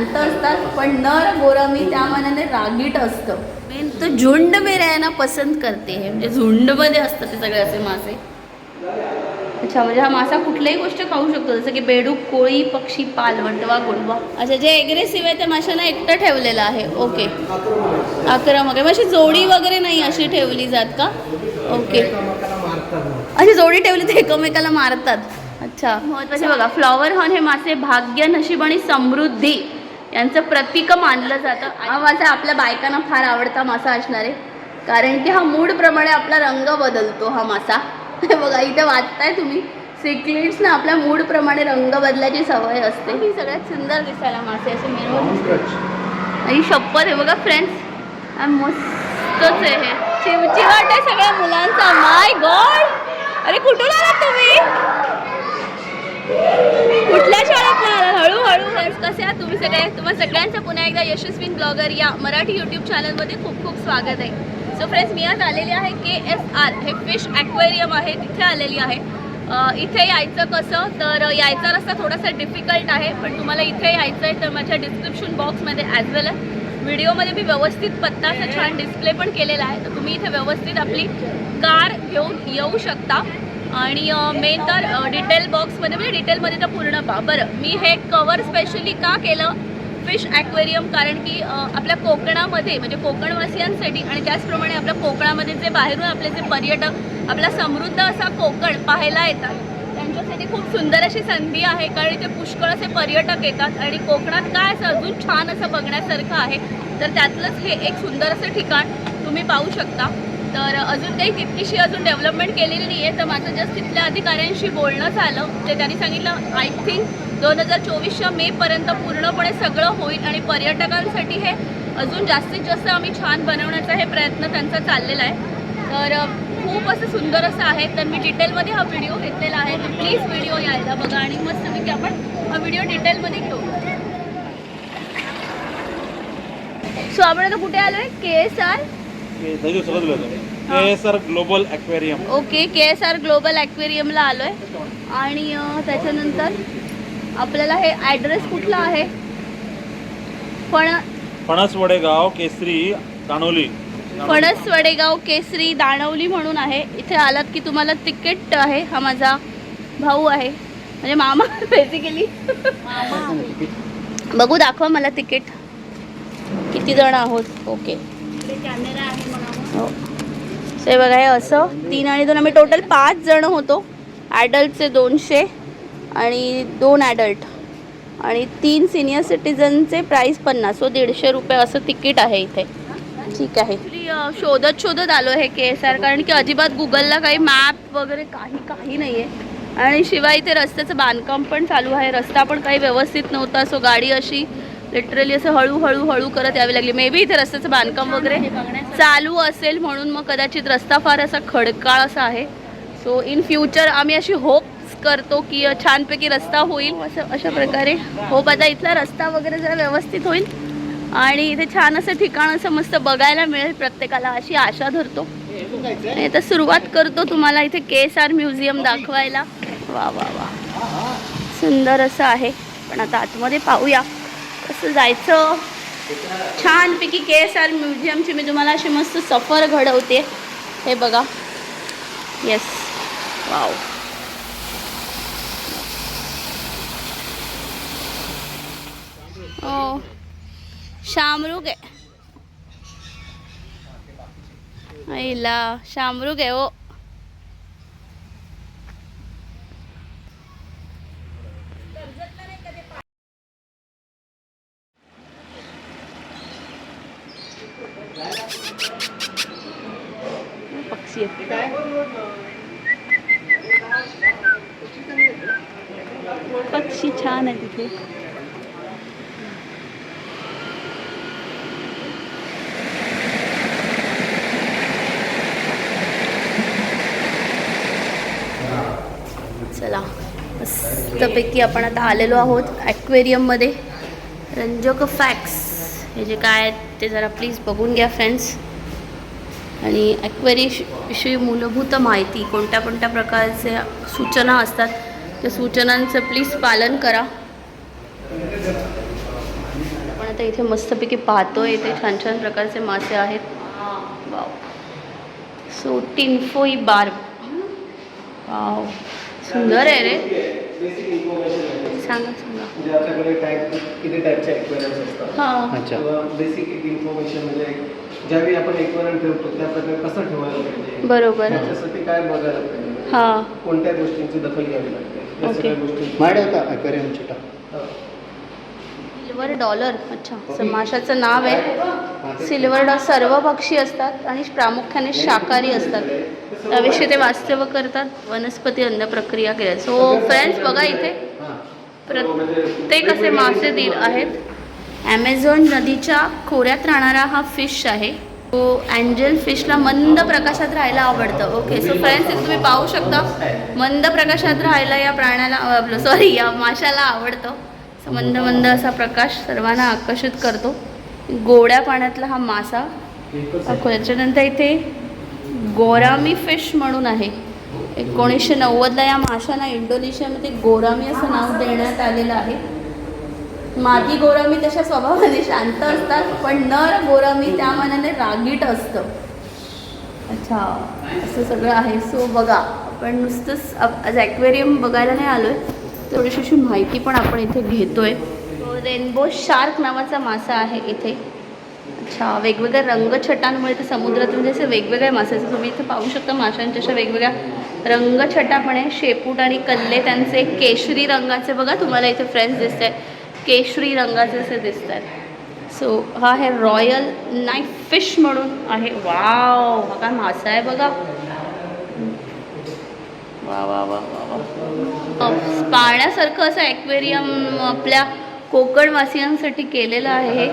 शांत असतात पण नर गोरमी त्या मनाने रागीट असतं. मेन तो झुंड में रहना पसंत करते है. म्हणजे झुंडमध्ये असतात ते सगळे असे मासे. अच्छा म्हणजे हा मासा कुठल्याही गोष्ट खाऊ शकतो जसं की बेडूक कोळी पक्षी पाल वटवा गोडवा. अच्छा जे एग्रेसिव्ह आहे त्या माशांना एकटं ठेवलेलं आहे. ओके आक्रमक आहे. मग अशी जोडी वगैरे नाही अशी ठेवली जात का? ओके अशी जोडी ठेवली तर एकमेकाला मारतात. अच्छा. महत्त्वाचे बघा फ्लॉवर हॉर्न हे मासे भाग्य नशीब आणि समृद्धी. यांचं प्रतीक मानलं जातं. हा मासा आपल्या बायकांना फार आवडता मासा असणार आहे. कारण की हा मूडप्रमाणे आपला रंग बदलतो हा मासा. हे बघा इथे वाचताय तुम्ही. सिक्लिड्स ना आपल्या मूडप्रमाणे रंग बदलायची सवय असते. ही सगळ्यात सुंदर दिसायला मासे असे मिरवून ही शपथ आहे बघा फ्रेंड्स मस्तच आहे हे. चिवचिवाट आहे सगळ्या मुलांचा. माय गॉड अरे कुठून आलात तुम्ही? कुठल्या शाळेत आला हळूहळू हर्ष कसे आहात तुम्ही सगळे? तुम्हा सगळ्यांचं पुन्हा एकदा यशस्वीन ब्लॉगर या मराठी यूट्यूब चॅनलमध्ये खूप खूप स्वागत आहे. सो फ्रेंड्स मी आज आलेली आहे के एस आर हे फिश ॲक्वेरियम आहे तिथे आलेली आहे. इथे यायचं कसं? तर यायचा रस्ता थोडासा डिफिकल्ट आहे पण तुम्हाला इथे यायचं आहे तर माझ्या डिस्क्रिप्शन बॉक्समध्ये ॲज वेल व्हिडिओमध्ये मी व्यवस्थित पत्ता छान डिस्प्ले पण केलेला आहे. तर तुम्ही इथे व्यवस्थित आपली कार घेऊन येऊ शकता. आणि मेन तर डिटेल बॉक्समध्ये म्हणजे डिटेलमध्ये तर पूर्ण पा बरं मी हे कवर स्पेशली का केलं? फिश ॲक्वेरियम कारण की आपल्या कोकणामध्ये म्हणजे कोकणवासियांसाठी आणि त्याचप्रमाणे आपल्या कोकणामध्ये जे बाहेरून आपले जे पर्यटक आपला समृद्ध असा कोकण पाहायला येतात त्यांच्यासाठी खूप सुंदर अशी संधी आहे. कारण इथे पुष्कळ असे पर्यटक येतात आणि कोकणात काय असं अजून छान असं बघण्यासारखं आहे तर त्यातलंच हे एक सुंदर असं ठिकाण तुम्ही पाहू शकता. तर अजून काही तितकीशी अजून डेव्हलपमेंट केलेली नाही आहे तर माझं जस्ट तिथल्या अधिकाऱ्यांशी बोलणं झालं ते त्यांनी सांगितलं आय थिंक दोन हजार चोवीसच्या मेपर्यंत पूर्णपणे सगळं होईल आणि पर्यटकांसाठी हे अजून जास्तीत जास्त आम्ही छान बनवण्याचा हे प्रयत्न त्यांचा चाललेला आहे. तर खूप असं सुंदर असं आहे. तर मी डिटेलमध्ये हा व्हिडिओ घेतलेला आहे. तर प्लीज व्हिडिओ यायला बघा आणि मस्तपैकी आपण हा व्हिडिओ डिटेलमध्ये घेऊ. सो आपण आता कुठे आलो आहे K S R K S R global aquarium okay K S R global ॲक्वेरियमला आलो आहे आणि अ, त्याच्यानंतर आपल्याला हे ॲड्रेस कुठला आहे? पण फणस वडेगाव केसरी कानोली फणस वडेगाव केसरी दाणवली म्हणून आहे. इथे आलात की तुम्हाला तिकीट आहे. हा माझा भाऊ आहे. म्हणजे मामा बेसिकली बघू दाखवा मला तिकीट. किती जण आहोत? ओके. हो. ते बघा हे असं. तीन आणि दोन आम्ही टोटल पाच जण होतो. ॲडल्टचे दोनशे आणि दोन ॲडल्ट आणि तीन सिनियर सिटीजनचे प्राईस पन्नास. सो दीडशे रुपये असं तिकीट आहे इथे. ठीक आहे. शोधत शोधत आलो आहे के एस आर कारण की अजिबात गुगलला काही मॅप वगैरे काही काही नाही आहे आणि शिवाय इथे रस्त्याचं बांधकाम पण चालू आहे. रस्ता पण काही व्यवस्थित नव्हता. सो गाडी अशी लिटरली असं हळूहळू हळू करत यावी लागली. मे बी इथे रस्त्याचं बांधकाम वगैरे चालू असेल म्हणून मग कदाचित रस्ता फार असा खडकाळ असा आहे. सो इन फ्युचर आम्ही अशी होप करतो की छानपैकी रस्ता होईल. असं अशा प्रकारे होप आता इथला रस्ता वगैरे जरा व्यवस्थित होईल. आणि इथे छान असं ठिकाण असं मस्त बघायला मिळेल प्रत्येकाला अशी आशा धरतो. आणि आता सुरुवात करतो तुम्हाला इथे के एस आर म्युझियम दाखवायला. वा वा वा. सुंदर असं आहे. पण आता आतमध्ये पाहूया. असं जायचं. छानपैकी के एस आर म्युझियमची मी तुम्हाला अशी मस्त सफर घडवते. हे बघा. येस वाव ओ शामरुग आहे. आईला शामरुग आहे ओ पक्षी आहेत पक्षी छान आहे तिथे. चला मस्तपैकी आपण आता आलेलो आहोत ॲक्वेरियममध्ये रंजक फॅक्स हे जे काय आहेत ते जरा प्लीज बघून घ्या फ्रेंड्स आणि ॲक्वेरीविषयी मूलभूत माहिती कोणत्या कोणत्या प्रकारच्या सूचना असतात त्या सूचनांचं प्लीज पालन करा. आपण आता इथे मस्तपैकी पाहतोय इथे छान छान प्रकारचे मासे आहेत. वाव सो टिन्फोई बार वाव सुंदर आहे रे. सांगा. म्हणजे आपल्याकडे टाईप किती टाईपचे एक्वेरियम्स असतात. हां. अच्छा. किंवा बेसिक एक इन्फॉर्मेशन म्हणजे ज्यावेळी आपण ठेवतो त्या प्रकारे कसं ठेवायला पाहिजे? बरोबर. त्याच्यासाठी काय बघायला पाहिजे? हां. कोणत्या गोष्टींची दखल घ्यावी लागते? या. सगळ्या गोष्टी. Silver dollar. अच्छा. माशाचं नाव आहे. सिल्वर डॉ सर्व पक्षी असतात आणि प्रामुख्याने शाकाहारी असतात. त्याविषयी ते वास्तव्य करतात. वनस्पती अन्न प्रक्रिया केल्या सो फ्रेंड्स बघा इथे. प्रत्येक असे मासे दिल आहेत. ॲमेझॉन नदीच्या खोऱ्यात राहणारा हा फिश आहे. तो अँजल फिशला मंद प्रकाशात राहायला आवडतं. ओके सो फ्रेंड्स इथे तुम्ही पाहू शकता. मंद प्रकाशात राहायला या प्राण्याला सॉरी या माशाला आवडतं. सो मंद मंद असा प्रकाश सर्वांना आकर्षित करतो. गोड्या पाण्यातला हा मासा. त्याच्यानंतर इथे गोरामी फिश म्हणून आहे. एकोणीसशे नव्वदला या माशांना इंडोनेशियामध्ये गोरामी असं नाव देण्यात आलेलं आहे. मादी गोरामी तशा स्वभावाने शांत असतात पण नर गोरामी त्या मानाने रागीट असतं. अच्छा असं सगळं आहे. सो बघा आपण नुसतंच आज ॲक्वेरियम बघायला नाही आलो आहे थोडीशी अशी माहिती पण आपण इथे घेतोय. रेनबो शार्क नावाचा मासा आहे इथे. अच्छा वेगवेगळ्या रंगछटांमुळे ते समुद्रातून जसे वेगवेगळ्या माशाचे तुम्ही इथे पाहू शकता माशांच्या अशा वेगवेगळ्या रंगछटा पण आहे शेपूट आणि कल्ले त्यांचे केशरी रंगाचे. बघा तुम्हाला इथे फ्रेंड्स दिसत आहेत केशरी रंगाचे असे दिसत आहेत सो हा आहे रॉयल नाईफ फिश म्हणून आहे. वाव हा काय मासा आहे बघा. वा वा वा वा वा पाहण्यासारखं असं ॲक्वेरियम आपल्या कोकणवासियांसाठी केलेलं आहे.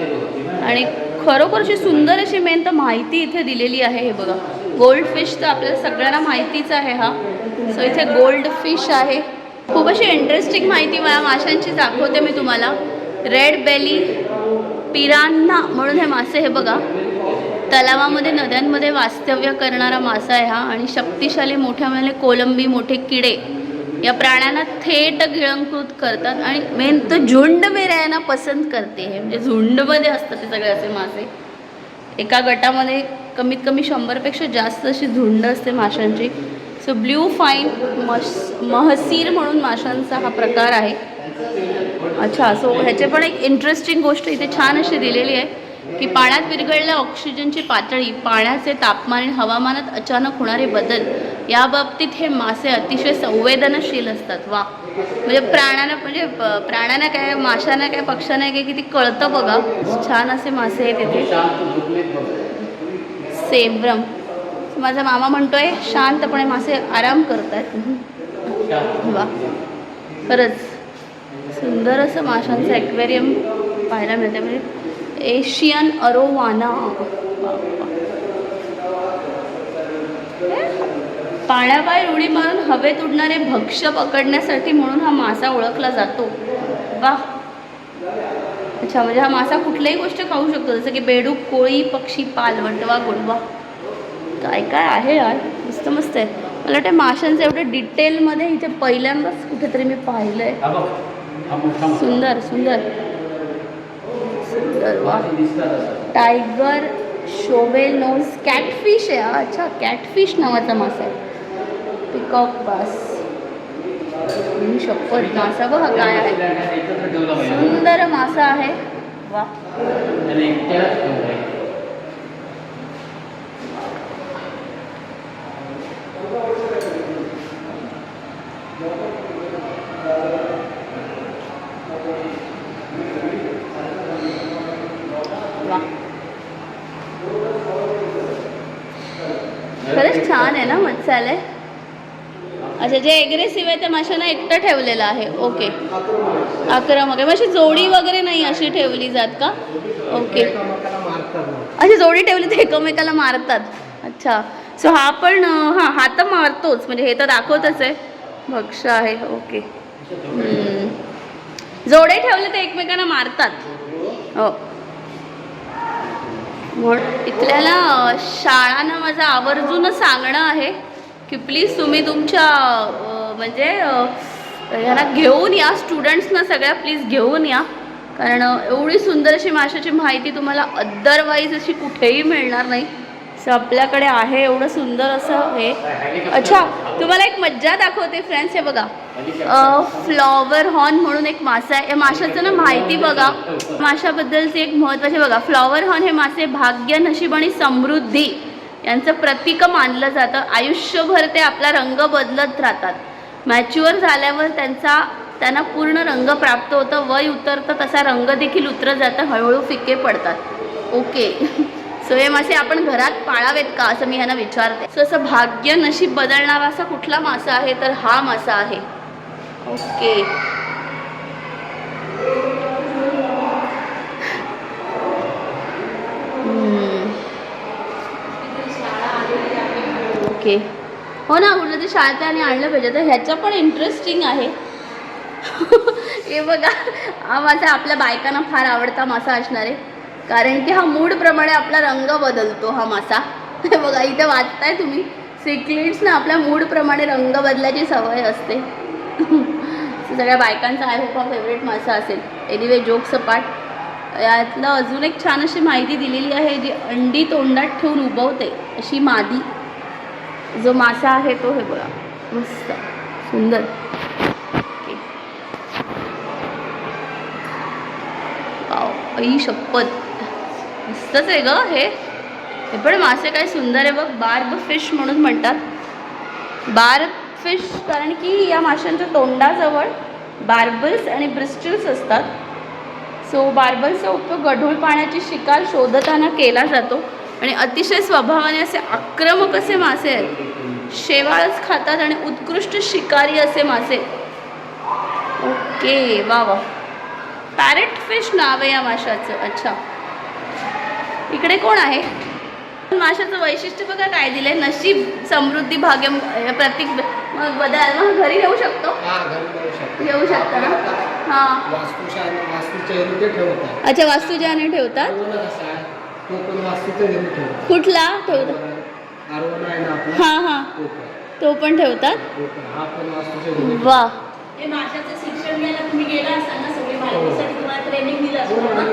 आणि खरोखरशी सुंदर अशी मेन तर माहिती इथे दिलेली आहे हे बघा. गोल्ड फिश तर आपल्याला सगळ्यांना माहितीच आहे हा. सो इथे गोल्ड फिश आहे. खूप अशी इंटरेस्टिंग माहिती मला माशांची दाखवते मी तुम्हाला. रेड बेली पिरान्ना म्हणून हे मासे हे बघा. तलावामध्ये नद्यांमध्ये वास्तव्य करणारा मासा आहे हा. आणि शक्तिशाली मोठ्या म्हणजे कोलंबी मोठे किडे. या प्राण्यांना थेट गिळंकृत करतात आणि मेन तर झुंड में पसंत करते हे. म्हणजे झुंडमध्ये असतात ते सगळे असे मासे. एका गटामध्ये कमीत कमी शंभरपेक्षा जास्त अशी झुंड असते माशांची. सो ब्ल्यू फाईन मस महसीर म्हणून माशांचा हा प्रकार आहे. अच्छा सो ह्याचे पण एक इंटरेस्टिंग गोष्ट इथे छान अशी दिलेली आहे. की पाण्यात विरघळल्या ऑक्सिजनची पातळी पाण्याचे तापमान आणि हवामानात अचानक होणारे बदल या बाबतीत हे मासे अतिशय संवेदनशील असतात. वा म्हणजे प्राण्यांना म्हणजे प्राण्यांना काय माशांना काय पक्ष्यांना काय किती कळतं बघा. छान असे मासे आहेत तिथे शांत सेब्रम माझा मामा म्हणतोय शांतपणे मासे आराम करतात वा खरंच. सुंदर असं माशांचं ॲक्वेरियम पाहायला मिळतं म्हणजे एशियन अरोवाना. पाण्याबाहेर उडी मारून हवेत उडणारे भक्ष्य पकडण्यासाठी म्हणून हा मासा ओळखला जातो. वा. अच्छा म्हणजे हा मासा कुठल्याही गोष्ट खाऊ शकतो जसं की बेडूक कोळी पक्षी पाल वटवा गोडवा. काय काय आहे यार? मस्त मस्त आहे. मला वाटतं माशांचं एवढं डिटेलमध्ये इथे पहिल्यांदाच कुठेतरी मी पाहिलं आहे. सुंदर सुंदर सुंदर वा मासे दिसतात असं. टायगर शोवेल नोज कॅटफिश आहे हा. अच्छा कॅटफिश नावाचा मासा आहे पिकॉक बास मी शपथ मासा बघा काय आहे सुंदर मासा आहे वा Thank you ठेवलंय. वा खरंच छान आहे ना मसाले अच्छा जे एग्रेसिव्ह आहे त्या माशांना एकटं ठेवलेलं आहे. ओके आक्रमक आहे. माशी जोडी वगैरे नाही अशी ठेवली जात का? ओके अशी जोडी ठेवली तर एकमेकाला मारतात. अच्छा. सो हा पण हां हा तर मारतोच. म्हणजे हे तर दाखवतच आहे. भक्ष आहे. ओके जोडे ठेवले तर एकमेकांना मारतात. हो. म्हणून इथल्याला शाळानं माझं आवर्जून सांगणं आहे की प्लीज तुम्ही तुमच्या म्हणजे याला घेऊन या स्टुडंट्सना सगळ्या प्लीज घेऊन या. कारण एवढी सुंदर अशी माशाची माहिती तुम्हाला अदरवाईज अशी कुठेही मिळणार नाही. सो आपल्याकडे आहे एवढं सुंदर असं हे. अच्छा तुम्हाला एक मज्जा दाखवते फ्रेंड्स हे बघा. फ्लॉवर हॉर्न म्हणून एक मासा आहे. या माशाचं ना माहिती बघा. माशाबद्दलचे एक महत्त्वाची बघा. फ्लॉवर हॉर्न हे मासे भाग्य नशीब आणि समृद्धी यांचं प्रतीक मानलं जातं. आयुष्यभर ते आपला रंग बदलत राहतात. मॅच्युअर झाल्यावर त्यांचा त्यांना पूर्ण रंग प्राप्त होतं. वय उतरतं तसा रंग देखील उतरत जातं. हळूहळू फिके पडतात. ओके मासे आपण घरात पाळावेत का असं मी ह्यांना विचारते. सो असं भाग्य नशीब बदलणारा असा कुठला मासा आहे? तर हा मासा आहे. ओके. ओके. हो ना कुठलं ते शाळेत आणि आणलं पाहिजे. तर ह्याचं पण इंटरेस्टिंग आहे. हे बघा हा मासा आपल्या बायकांना फार आवडता मासा असणार. आहे कारण की हा मूडप्रमाणे आपला रंग बदलतो हा मासा. बघा इथे वाचताय तुम्ही. सिक्लिट्सना आपल्या मूडप्रमाणे रंग बदलायची सवय असते. सगळ्या बायकांचा आय होप हा फेवरेट मासा असेल. एनिवे जोक सपाट यातलं अजून एक छान अशी माहिती दिलेली आहे जी अंडी तोंडात ठेवून उबवते अशी मादी. जो मासा आहे तो हे बघा मस्त सुंदर. ओके. आई शपथ. मस्तच आहे ग हे. हे पण मासे काय सुंदर आहे बघ. बार्ब फिश म्हणून म्हणतात. बार्ब फिश कारण की या माशांच्या तोंडाजवळ बार्बल्स आणि ब्रिस्टल्स असतात. सो बार्बल्सचा उपयोग गढूळ पाण्याची शिकार शोधताना केला जातो. आणि अतिशय स्वभावाने असे आक्रमक असे मासे आहेत. शेवाळच खातात आणि उत्कृष्ट शिकारी असे मासे. ओके वा वा. पॅरेट फिश नाव आहे या माशाचं. अच्छा. इकडे कोण आहे? माशाचं वैशिष्ट्य बघा काय दिलंय? नशीब समृद्धी भाग्य प्रतीक मग बदल. मग घरी घेऊ शकतो? हा घरी मिळू शकतो. घेऊ शकता ना? हां. अच्छा वास्तूच्या हेतू ठेवतात. कुठला? ठेवतात हां हां. तो पण ठेवतात? तो पण हा पण वास्तूच्या हेतू वा हे माशाचं शिक्षण घ्यायला तुम्ही गेला असाल ना सगळे माहितीसाठी तुम्हाला ट्रेनिंग दिलं आहे ना?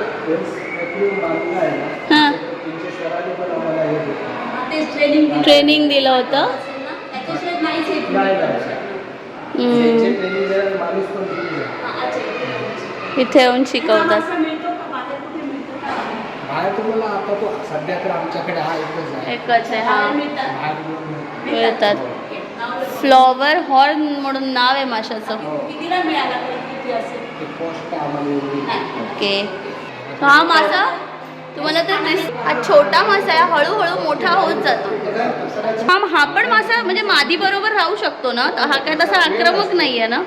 हां. हे. हा, ट्रेनिंग दिलं ट्रेनिंग दिलं होतं. हा, इथे. येऊन हा शिकवतात. हा एकच आहे. एकच आहे बाहेर हा. मिळतात. फ्लॉवर हॉर्न म्हणून नाव आहे माशाचं. ओके. हा मासा? तुम्हाला तर दिस हा छोटा मासा आहे हळूहळू मोठा होत जातो. हा हा पण मासा म्हणजे मादी बरोबर राहू शकतो ना? तर हा काय तसा आक्रमक नाही आहे ना?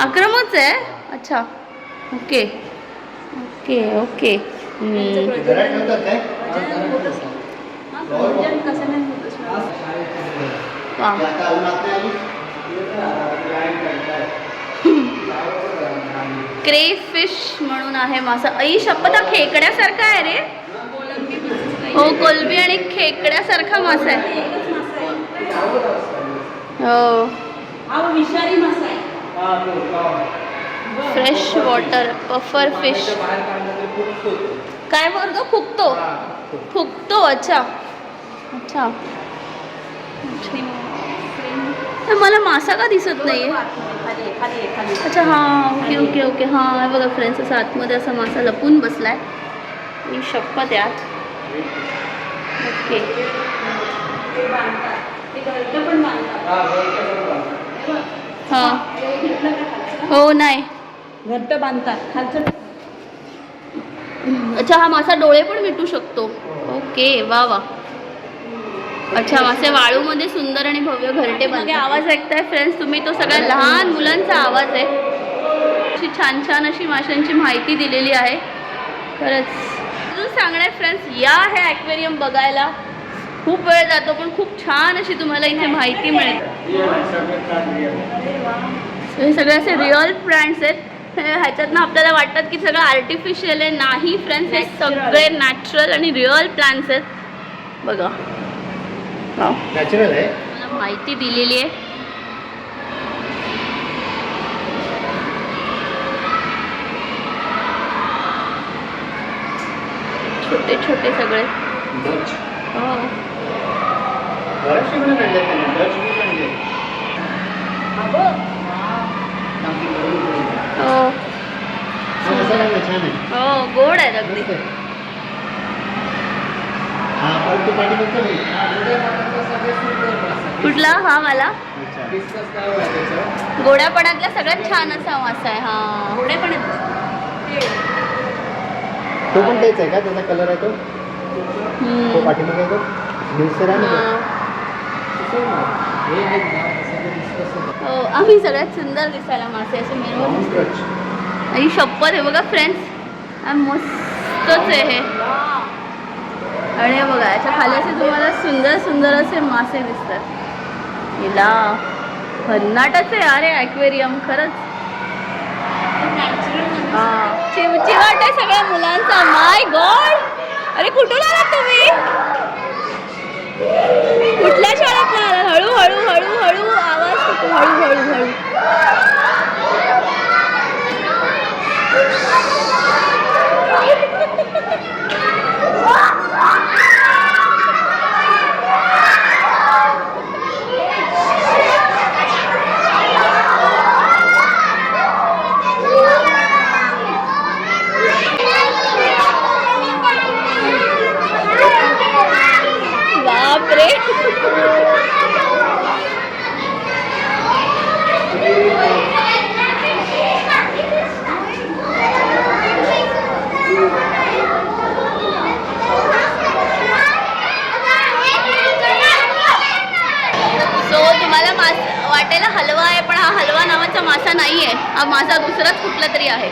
आक्रमकच आहे? अच्छा. ओके. Okay okay. हा, प्रजनन कसं नाही होत असणार. वा क्रे फिश म्हणून आहे मासा ऐ शपथ खेकड्यासारखा आहे रे. हो कोलबी आणि खेकड्यासारखा मासा आहे. हो. Fresh water puffer fish. काय वर्ग? फुकतो. फुकतो अच्छा. अच्छा. मला मासा का दिसत नाही आहे, अच्छा हां ओके ओके ओके. हां बघा फ्रेंड्स असा आतमध्ये असा मासा लपून बसला आहे मी शपथ यात ओके. हां. हो नाही. घट्ट बांधतात खालचं अच्छा हा मासा डोळे पण मिटू शकतो. ओके वा वा. अच्छा मासे वाळूमध्ये सुंदर आणि भव्य घरटे मागे आवाज ऐकताय फ्रेंड्स तुम्ही तो सगळ्या लहान मुलांचा आवाज आहे. अशी छान छान अशी माशांची माहिती दिलेली आहे. खरंच. अजून सांगणार फ्रेंड्स या हे ॲक्वेरियम बघायला. खूप वेळ जातो पण खूप छान अशी तुम्हाला इथे माहिती So हे सगळे असे रिअल प्लांट्स आहेत. ह्याच्यातनं आपल्याला वाटतात की सगळं आर्टिफिशियल आहे. नाही फ्रेंड्स हे सगळे नॅचरल आणि रिअल प्लांट्स आहेत. बघा. नॅचरल आहे. माहिती दिलेली आहे. छोटे छोटे सगळे. हो. हो. हो. गोड आहे अगदी. कुठला हा मला गोड्यापणातला सगळ्यात छान असा मासा आहे हा. गोड्यापणात. तो पण तेच आहे का? त्याचा कलर आहे तो? तो पाठीमागे आहे तो? मिक्सर आहे ना तो? हे. आम्ही सगळ्यात सुंदर दिसायला मासे असे Stretch. आणि शप्पथ हे बघा फ्रेंड्स मस्तच आहे हे. आणि बघा याच्या खाली असे तुम्हाला सुंदर सुंदर असे मासे दिसतात. हिला भन्नाटच आहे अरे ॲक्वेरियम खरंच. हा. चिवचिवाट आहे सगळ्या मुलांचा. माय गॉड अरे कुठून आलात तुम्ही? कुठल्या शाळेत आलात? हळू हळू हळू हळू आवाज हळू हळू हळू बापरे सो तुम्हाला मास वाटेला हलवा आहे पण हा हलवा नावाचा मासा नाही आहे हा मासा दुसराच कुठला तरी आहे.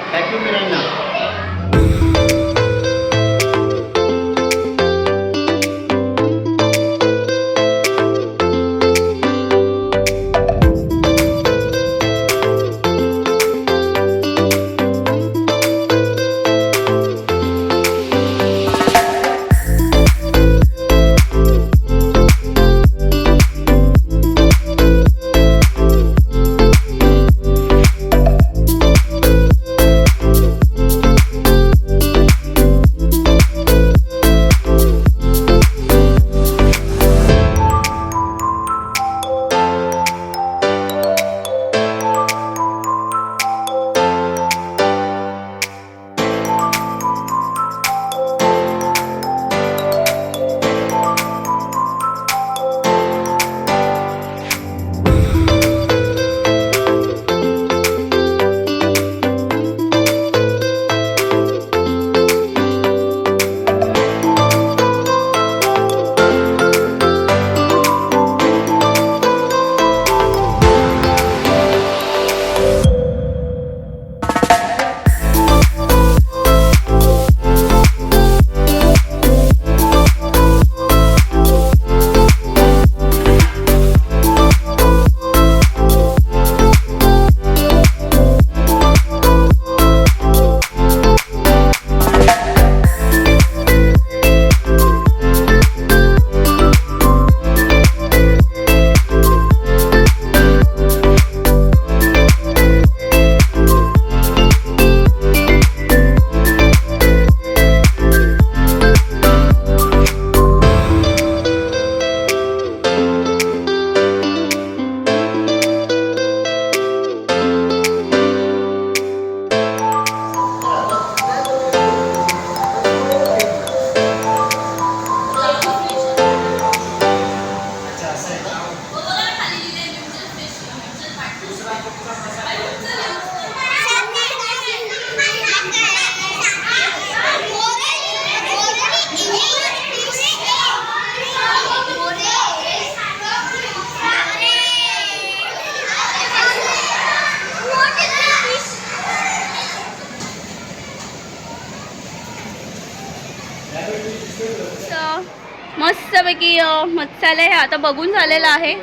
मसाले हे आता बघून झालेलं आहे.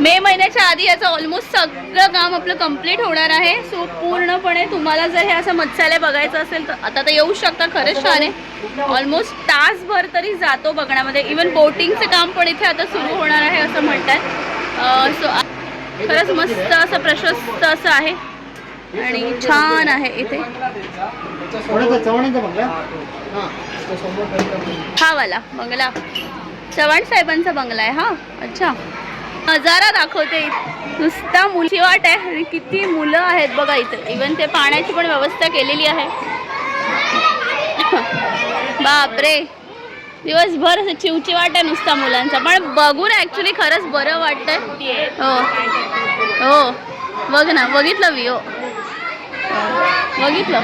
मे महिन्याच्या आधी याचं ऑलमोस्ट सगळं काम आपलं कंप्लीट होणार आहे. सो पूर्णपणे तुम्हाला जर हे असं मसाले बघायचं असेल तर आता तर येऊ शकता खरंच छान आहे. ऑलमोस्ट तासभर तरी जातो बघण्यामध्ये. इवन बोटिंगचं काम पण इथे आता सुरू होणार आहे असं म्हणतात. सो खरंच मस्त असं प्रशस्त असं आहे. आणि छान आहे इथे. हा वाला बंगला. चव्हाण साहेबांचा बंगला आहे हा? अच्छा. नजारा दाखवते. नुसता मुलची वाट आहे. आणि किती मुलं आहेत बघा इथं. इवन ते पाण्याची पण व्यवस्था केलेली आहे. बापरे. दिवसभर असं चिवची वाट आहे नुसता मुलांचा. पण बघून ॲक्च्युली खरंच बरं वाटतंय. हो. हो. बघ ना. बघितलं मी हो. बघितलं.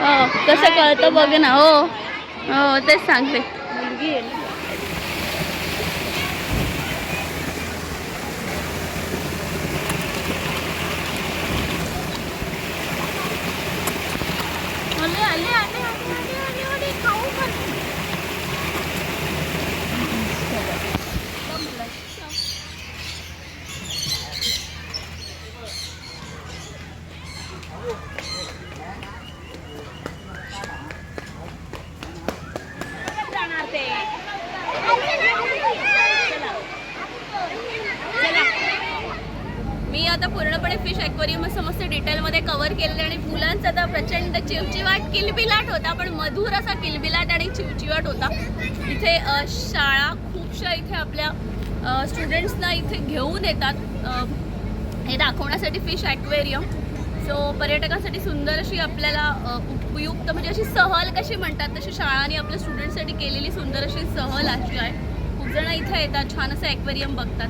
हो. कसं कळतं बघ ना हो. हो तेच सांगते मुलगी आहे आले आले आले आले आले आले आले खाऊ पण जाणार ते मी आता पूर्णपणे फिश ॲक्वेरियम असं मस्त डिटेलमध्ये कव्हर केलेलं आणि मुलांचा तर प्रचंड चिवचिवाट किलबिलाट होता पण मधुर असा किलबिलाट आणि चिवचिवाट होता. इथे शाळा खूपशा इथे आपल्या स्टुडंट्सना इथे घेऊन येतात. हे दाखवण्यासाठी फिश ॲक्वेरियम सो पर्यटकांसाठी सुंदर अशी आपल्याला उपयुक्त म्हणजे अशी सहल कशी म्हणतात तशी शाळांनी आपल्या स्टुडंटसाठी केलेली सुंदर अशी सहल अशी आहे. खूप जण इथे येतात छान असं ॲक्वेरियम बघतात.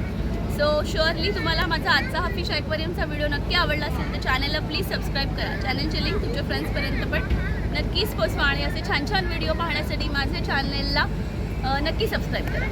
सो शुअरली तुम्हाला माझा आजचा हा फिश ॲक्वेरियमचा व्हिडिओ नक्की आवडला असेल तर चॅनलला प्लीज सबस्क्राईब करा. चॅनलची लिंक तुमच्या फ्रेंड्सपर्यंत पण नक्कीच पोचवा आणि असे छान छान व्हिडिओ पाहण्यासाठी माझ्या चॅनलला नक्की सबस्क्राईब करा.